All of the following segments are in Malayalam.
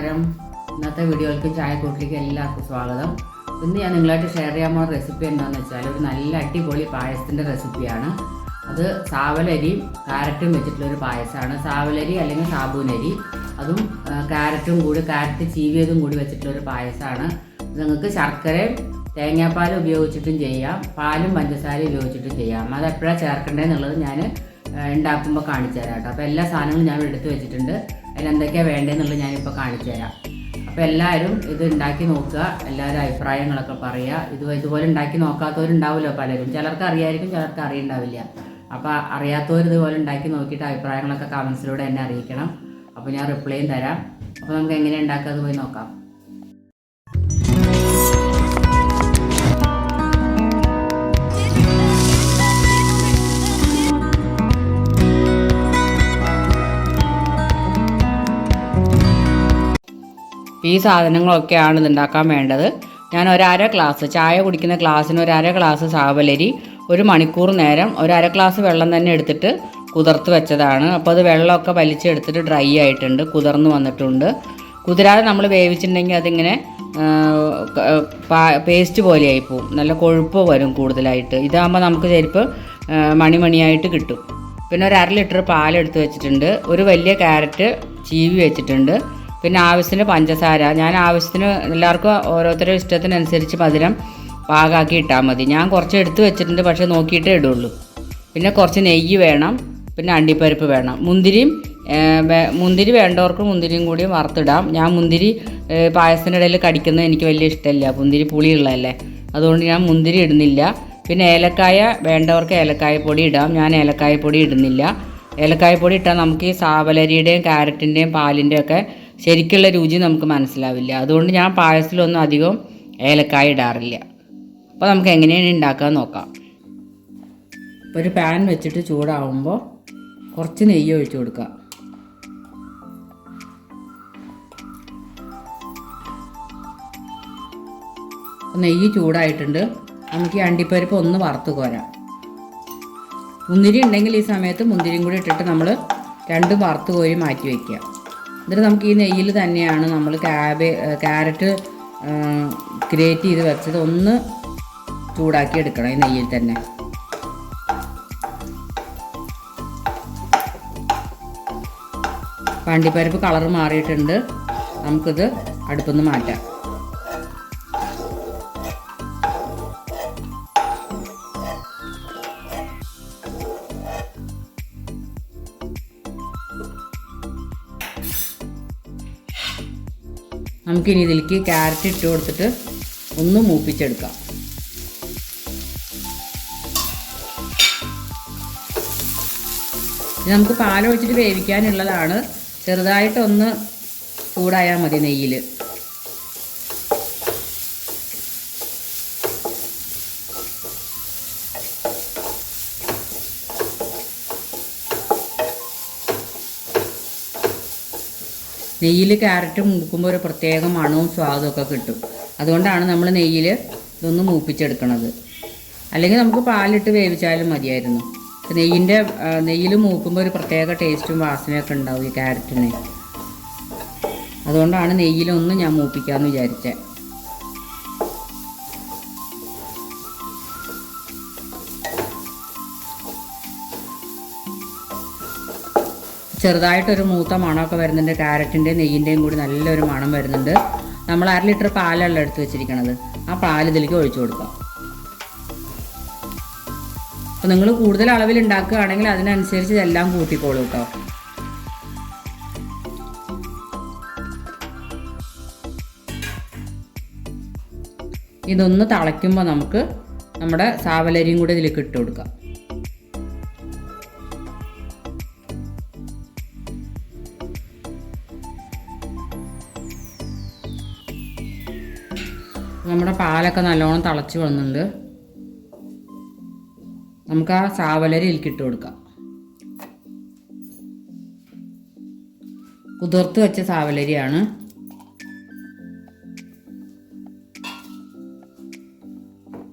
വീഡിയോകൾക്കും ചായക്കൂട്ടിലേക്കും എല്ലാവർക്കും സ്വാഗതം. ഇന്ന് ഞാൻ നിങ്ങളായിട്ട് ഷെയർ ചെയ്യാൻ പോകുന്ന റെസിപ്പി എന്താണെന്ന് വെച്ചാൽ ഒരു നല്ല അടിപൊളി പായസത്തിന്റെ റെസിപ്പിയാണ് അത് സാവലരിയും കാരറ്റും വെച്ചിട്ടുള്ള ഒരു പായസമാണ്. സാവലരി അല്ലെങ്കിൽ സാബൂനരി. അതും കാരറ്റും കൂടി കാരറ്റ് ചീവിയതും കൂടി വെച്ചിട്ടുള്ള ഒരു പായസമാണ്. നിങ്ങൾക്ക് ശർക്കരയും തേങ്ങാപ്പാൽ ഉപയോഗിച്ചിട്ടും ചെയ്യാം. പാലും പഞ്ചസാരയും ഉപയോഗിച്ചിട്ടും ചെയ്യാം. അത് എപ്പോഴാണ് ചേർക്കേണ്ടതെന്നുള്ളത് ഞാൻ ഉണ്ടാക്കുമ്പോൾ കാണിച്ചു തരാം കേട്ടോ. അപ്പോൾ എല്ലാ സാധനങ്ങളും ഞാൻ എടുത്ത് വെച്ചിട്ടുണ്ട്. അതിൽ എന്തൊക്കെയാണ് വേണ്ടതെന്നുള്ളത് ഞാനിപ്പോൾ കാണിച്ചു തരാം. അപ്പോൾ എല്ലാവരും ഇത് ഉണ്ടാക്കി നോക്കുക. എല്ലാവരും അഭിപ്രായങ്ങളൊക്കെ പറയുക. ഇത് ഇതുപോലെ ഉണ്ടാക്കി നോക്കാത്തവരുണ്ടാവുമല്ലോ പലരും. ചിലർക്ക് അറിയായിരിക്കും ചിലർക്ക് അറിയണ്ടാവില്ല. അപ്പോൾ അറിയാത്തവർ ഇതുപോലെ ഉണ്ടാക്കി നോക്കിയിട്ട് അഭിപ്രായങ്ങളൊക്കെ കമൻസിലൂടെ എന്നെ അറിയിക്കണം. അപ്പോൾ ഞാൻ റിപ്ലൈയും തരാം. അപ്പോൾ നമുക്ക് എങ്ങനെ ഉണ്ടാക്കുക അത് പോയി നോക്കാം. ഈ സാധനങ്ങളൊക്കെയാണ് ഇത് ഉണ്ടാക്കാൻ വേണ്ടത്. ഞാൻ ഒരര ഗ്ലാസ് ചായ കുടിക്കുന്ന ഗ്ലാസ്സിന് ഒരര ഗ്ലാസ് സാവലരി ഒരു മണിക്കൂർ നേരം ഒരര ഗ്ലാസ് വെള്ളം തന്നെ എടുത്തിട്ട് കുതിർത്ത് വെച്ചതാണ്. അപ്പോൾ അത് വെള്ളമൊക്കെ വലിച്ചെടുത്തിട്ട് ഡ്രൈ ആയിട്ടുണ്ട് കുതിർന്ന് വന്നിട്ടുണ്ട്. കുതിരാതെ നമ്മൾ വേവിച്ചിട്ടുണ്ടെങ്കിൽ അതിങ്ങനെ പേസ്റ്റ് പോലെയായി പോവും. നല്ല കൊഴുപ്പ് വരും കൂടുതലായിട്ട്. ഇതാകുമ്പോൾ നമുക്ക് ചെരുപ്പ് മണിമണിയായിട്ട് കിട്ടും. പിന്നെ ഒരു അര ലിറ്റർ പാലെടുത്ത് വെച്ചിട്ടുണ്ട്. ഒരു വലിയ ക്യാരറ്റ് ചീവി വെച്ചിട്ടുണ്ട്. പിന്നെ ആവശ്യത്തിന് പഞ്ചസാര. ഞാൻ ആവശ്യത്തിന് എല്ലാവർക്കും ഓരോരുത്തരുടെ ഇഷ്ടത്തിനനുസരിച്ച് മധുരം പാകാക്കി ഇട്ടാൽ മതി. ഞാൻ കുറച്ച് എടുത്ത് വെച്ചിട്ടുണ്ട് പക്ഷേ നോക്കിയിട്ടേ ഇടുള്ളൂ. പിന്നെ കുറച്ച് നെയ്യ് വേണം പിന്നെ അണ്ടിപ്പരിപ്പ് വേണം. മുന്തിരിയും മുന്തിരി വേണ്ടവർക്ക് മുന്തിരിയും കൂടി വറുത്തിടാം. ഞാൻ മുന്തിരി പായസത്തിന്റെ ഇടയിൽ കടിക്കുന്നത് എനിക്ക് വലിയ ഇഷ്ടമില്ല. മുന്തിരി പുളിയുള്ളതല്ലേ. അതുകൊണ്ട് ഞാൻ മുന്തിരി ഇടുന്നില്ല. പിന്നെ ഏലക്കായ വേണ്ടവർക്ക് ഏലക്കായപ്പൊടി ഇടാം. ഞാൻ ഏലക്കായപ്പൊടി ഇടുന്നില്ല. ഏലക്കായപ്പൊടി ഇട്ടാൽ നമുക്ക് ഈ സാവലരിയുടെയും ക്യാരറ്റിന്റെയും പാലിന്റെയും ഒക്കെ ശരിക്കുള്ള രുചി നമുക്ക് മനസ്സിലാവില്ല. അതുകൊണ്ട് ഞാൻ പായസത്തിലൊന്നും അധികം ഏലക്കായ ഇടാറില്ല. അപ്പോൾ നമുക്ക് എങ്ങനെയാണ് ഉണ്ടാക്കാൻ നോക്കാം. ഒരു പാൻ വെച്ചിട്ട് ചൂടാവുമ്പോൾ കുറച്ച് നെയ്യ് ഒഴിച്ചു കൊടുക്കുക നെയ്യ് ചൂടായിട്ടുണ്ട്. നമുക്ക് ഈ അണ്ടിപ്പരിപ്പ് ഒന്ന് വറുത്ത് കോരാം. മുന്തിരി ഉണ്ടെങ്കിൽ ഈ സമയത്ത് മുന്തിരിയും കൂടി ഇട്ടിട്ട് നമ്മൾ രണ്ടും വറുത്ത് കോരി മാറ്റി വയ്ക്കുക എന്നിട്ട് നമുക്ക് ഈ നെയ്യിൽ തന്നെയാണ് നമ്മൾ ക്യാബേ ക്യാരറ്റ് ഗ്രേറ്റ് ചെയ്ത് വെച്ചത് ഒന്ന് ചൂടാക്കി എടുക്കണം ഈ നെയ്യിൽ തന്നെ. പണ്ടിപ്പരിപ്പ് കളർ മാറിയിട്ടുണ്ട്. നമുക്കിത് അടുപ്പിൽ നിന്ന് മാറ്റാം. നമുക്കിനി ഇതിലേക്ക് ക്യാരറ്റ് ഇട്ട് കൊടുത്തിട്ട് ഒന്ന് മൂപ്പിച്ചെടുക്കാം. ഇത് നമുക്ക് പാലൊഴിച്ചിട്ട് വേവിക്കാനുള്ളതാണ്. ചെറുതായിട്ടൊന്ന് ചൂടായാൽ മതി നെയ്യിൽ നെയ്യിൽ ക്യാരറ്റ് മൂക്കുമ്പോൾ ഒരു പ്രത്യേക മണവും സ്വാദും ഒക്കെ കിട്ടും. അതുകൊണ്ടാണ് നമ്മൾ നെയ്യിൽ ഇതൊന്ന് മൂപ്പിച്ചെടുക്കണത്. അല്ലെങ്കിൽ നമുക്ക് പാലിട്ട് വേവിച്ചാലും മതിയായിരുന്നു. നെയ്യിന്റെ നെയ്യിൽ മൂക്കുമ്പോൾ ഒരു പ്രത്യേക ടേസ്റ്റും വാസനയൊക്കെ ഉണ്ടാവും ഈ ക്യാരറ്റിന് അതുകൊണ്ടാണ് നെയ്യിലൊന്നും ഞാൻ മൂപ്പിക്കാമെന്ന് വിചാരിച്ചത് ചെറുതായിട്ടൊരു മൂത്ത മണമൊക്കെ വരുന്നുണ്ട്. ക്യാരറ്റിന്റെയും നെയ്യിന്റെയും കൂടി നല്ലൊരു മണം വരുന്നുണ്ട്. നമ്മൾ അര ലിറ്റർ പാലല്ല എടുത്ത് വെച്ചിരിക്കണത്. ആ പാൽ ഇതിലേക്ക് ഒഴിച്ചു കൊടുക്കാം. അപ്പോൾ നിങ്ങൾ കൂടുതൽ അളവിൽ ഉണ്ടാക്കുകയാണെങ്കിൽ അതിനനുസരിച്ച് ഇതെല്ലാം കൂട്ടിക്കോളൂ കേട്ടോ ഇതൊന്ന് തിളയ്ക്കുമ്പോൾ നമുക്ക് നമ്മുടെ സാവലരിയും കൂടി ഇതിലേക്ക് ഇട്ട് കൊടുക്കാം. നമ്മുടെ പാലൊക്കെ നല്ലോണം തിളച്ച് വന്നിട്ടുണ്ട്. നമുക്ക് ആ സാവലരി ഇട്ട് കൊടുക്കാം. കുതിർത്ത് വെച്ച സാവലരിയാണ്.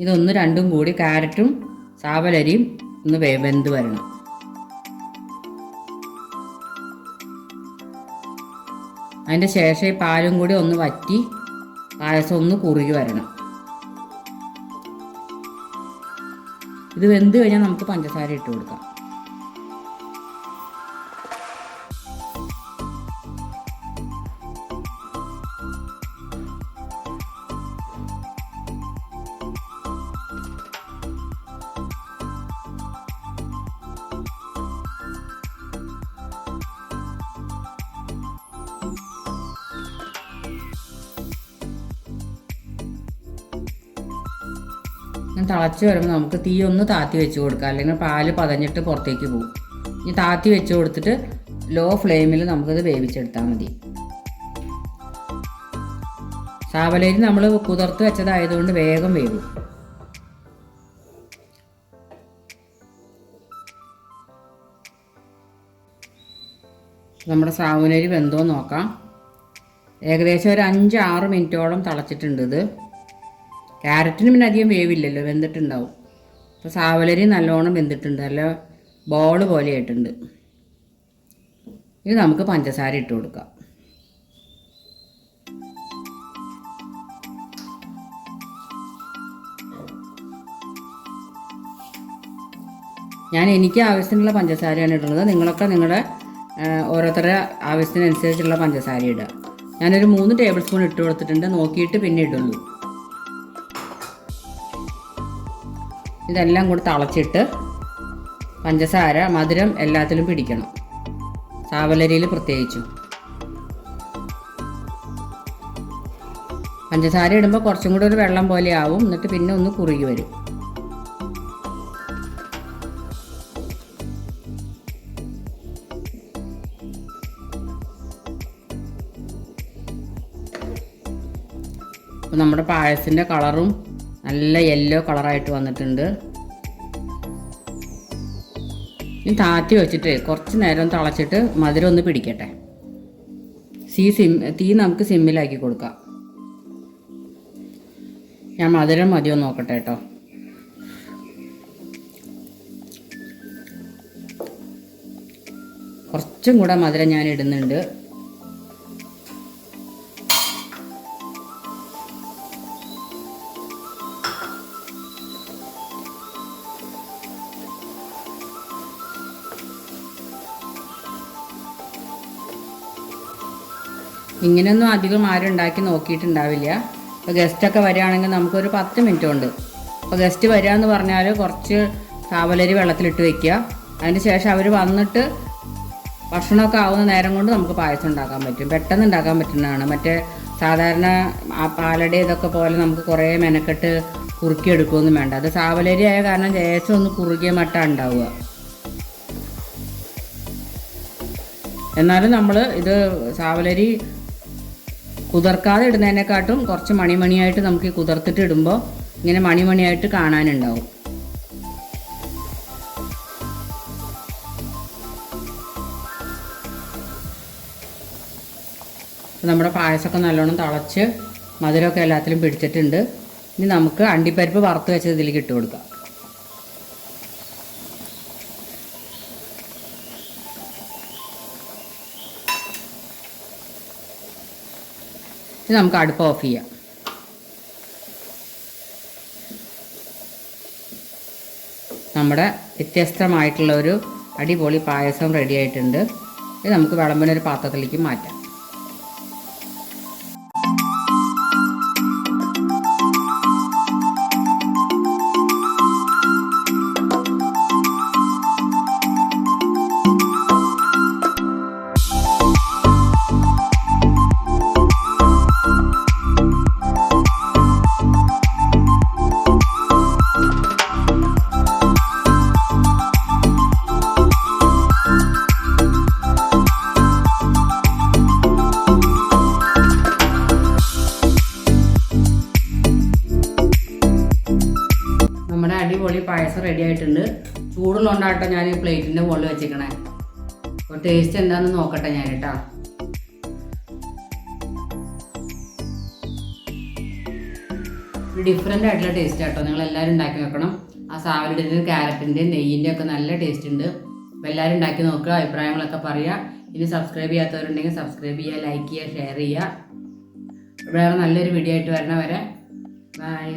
ഇതൊന്ന് രണ്ടും കൂടി കാരറ്റും സാവലരിയും ഒന്ന് വെന്ത് വരണം. അതിന്റെ ശേഷം ഈ പാലും കൂടി ഒന്ന് വറ്റി പായസം ഒന്ന് കുറുകി വരണം. ഇത് വെന്ത് കഴിഞ്ഞാൽ നമുക്ക് പഞ്ചസാര ഇട്ട് കൊടുക്കാം. ഞാൻ തിളച്ച് വരുമ്പോൾ നമുക്ക് തീ ഒന്ന് താത്തി വെച്ച് കൊടുക്കാം. അല്ലെങ്കിൽ പാൽ പതഞ്ഞിട്ട് പുറത്തേക്ക് പോകും. ഇനി താത്തി വെച്ച് കൊടുത്തിട്ട് ലോ ഫ്ലെയിമിൽ നമുക്കത് വേവിച്ചെടുത്താൽ മതി. സാവലേരി നമ്മൾ കുതിർത്ത് വെച്ചതായതുകൊണ്ട് വേഗം വേവും. നമ്മുടെ സാവനരി വെന്തോ നോക്കാം. ഏകദേശം ഒരു അഞ്ച് ആറ് മിനിറ്റോളം തിളച്ചിട്ടുണ്ട് ഇത്. ക്യാരറ്റിന് പിന്നെ അധികം വേവില്ലല്ലോ വെന്തിട്ടുണ്ടാവും. അപ്പോൾ സാവലരി നല്ലോണം വെന്തിട്ടുണ്ട് നല്ല ബോൾ പോലെ ആയിട്ടുണ്ട്. ഇത് നമുക്ക് പഞ്ചസാര ഇട്ട് കൊടുക്കാം. ഞാൻ എനിക്ക് ആവശ്യത്തിനുള്ള പഞ്ചസാരയാണ് ഇടുന്നത്. നിങ്ങളൊക്കെ നിങ്ങളുടെ ഓരോരുത്തരുടെ ആവശ്യത്തിനനുസരിച്ചുള്ള പഞ്ചസാര ഇടുക. ഞാനൊരു മൂന്ന് ടേബിൾ സ്പൂൺ ഇട്ട് കൊടുത്തിട്ടുണ്ട്. നോക്കിയിട്ട് പിന്നെ ഇടുള്ളൂ. ഇതെല്ലാം കൂടി തിളച്ചിട്ട് പഞ്ചസാര മധുരം എല്ലാത്തിലും പിടിക്കണം. സാവലരിയിൽ പ്രത്യേകിച്ചും. പഞ്ചസാര ഇടുമ്പോൾ കുറച്ചും കൂടി ഒരു വെള്ളം പോലെ ആവും. എന്നിട്ട് പിന്നെ ഒന്ന് കുറുകി വരും. നമ്മുടെ പായസത്തിന്റെ കളറും നല്ല യെല്ലോ കളറായിട്ട് വന്നിട്ടുണ്ട്. ഇനി താത്തി വെച്ചിട്ട് കുറച്ച് നേരം തിളച്ചിട്ട് മധുരം ഒന്ന് പിടിക്കട്ടെ. സീ സിം തീ നമുക്ക് സിമ്മിലാക്കി കൊടുക്കാം. ഞാൻ മധുരം മതിയോ നോക്കട്ടെ കേട്ടോ കുറച്ചും കൂടെ മധുരം ഞാൻ ഇടുന്നുണ്ട്. ഇങ്ങനെയൊന്നും അധികം ആരും ഉണ്ടാക്കി നോക്കിയിട്ടുണ്ടാവില്ല. ഇപ്പോൾ ഗസ്റ്റൊക്കെ വരികയാണെങ്കിൽ നമുക്കൊരു പത്ത് മിനിറ്റ് ഉണ്ട്. അപ്പോൾ ഗസ്റ്റ് വരിക എന്ന് പറഞ്ഞാൽ കുറച്ച് താവലരി വെള്ളത്തിലിട്ട് വെക്കുക. അതിന് ശേഷം അവർ വന്നിട്ട് ഭക്ഷണമൊക്കെ ആവുന്ന നേരം കൊണ്ട് നമുക്ക് പായസം ഉണ്ടാക്കാൻ പറ്റും. പെട്ടെന്ന് ഉണ്ടാക്കാൻ പറ്റുന്നതാണ്. മറ്റേ സാധാരണ ആ പാലട ഇതൊക്കെ പോലെ നമുക്ക് കുറേ മെനക്കെട്ട് കുറുക്കി എടുക്കുകയൊന്നും വേണ്ട. അത് സാവലരി ആയ കാരണം ലേശം ഒന്ന് കുറുകിയ മട്ട ഉണ്ടാവുക. എന്നാലും നമ്മൾ ഇത് സാവലരി കുതിർക്കാതെ ഇടുന്നതിനെക്കാട്ടും കുറച്ച് മണിമണിയായിട്ട് നമുക്ക് ഈ കുതിർത്തിട്ട് ഇടുമ്പോൾ ഇങ്ങനെ മണിമണിയായിട്ട് കാണാനുണ്ടാവും. നമ്മുടെ പായസമൊക്കെ നല്ലോണം തിളച്ച് മധുരമൊക്കെ എല്ലാത്തിലും പിടിച്ചിട്ടുണ്ട്. ഇനി നമുക്ക് അണ്ടിപ്പരിപ്പ് വറുത്ത് വെച്ചത് ഇതിലേക്ക് ഇട്ട് കൊടുക്കാം. ഇനി നമുക്ക് അടുപ്പ് ഓഫ് ചെയ്യാം. നമ്മുടെ വ്യത്യസ്തമായിട്ടുള്ള ഒരു അടിപൊളി പായസം റെഡി ആയിട്ടുണ്ട്. ഇത് നമുക്ക് വിളമ്പിനൊരു പാത്രത്തിലേക്ക് മാറ്റാം. അടിപൊളി പായസം റെഡി ആയിട്ടുണ്ട്. ചൂടുള്ളതുകൊണ്ടാട്ടോ ഞാൻ ഈ പ്ലേറ്റിന്റെ മുകളിൽ വെച്ചിരിക്കണേ. അപ്പോൾ ടേസ്റ്റ് എന്താണെന്ന് നോക്കട്ടെ ഞാൻ കേട്ടോ. ഡിഫറെന്റ് ആയിട്ടുള്ള ടേസ്റ്റ് ആട്ടോ. നിങ്ങൾ എല്ലാവരും ഉണ്ടാക്കി നോക്കണം. ആ സാവലിന്റെയും ക്യാരറ്റിന്റെയും നെയ്യിന്റെ ഒക്കെ നല്ല ടേസ്റ്റ് ഉണ്ട്. അപ്പോൾ എല്ലാവരും ഉണ്ടാക്കി നോക്കുക അഭിപ്രായങ്ങളൊക്കെ പറയുക. ഇനി സബ്സ്ക്രൈബ് ചെയ്യാത്തവരുണ്ടെങ്കിൽ സബ്സ്ക്രൈബ് ചെയ്യുക ലൈക്ക് ചെയ്യുക ഷെയർ ചെയ്യുക. വേറെ നല്ലൊരു വീഡിയോ ആയിട്ട് വരണ വരെ ബൈ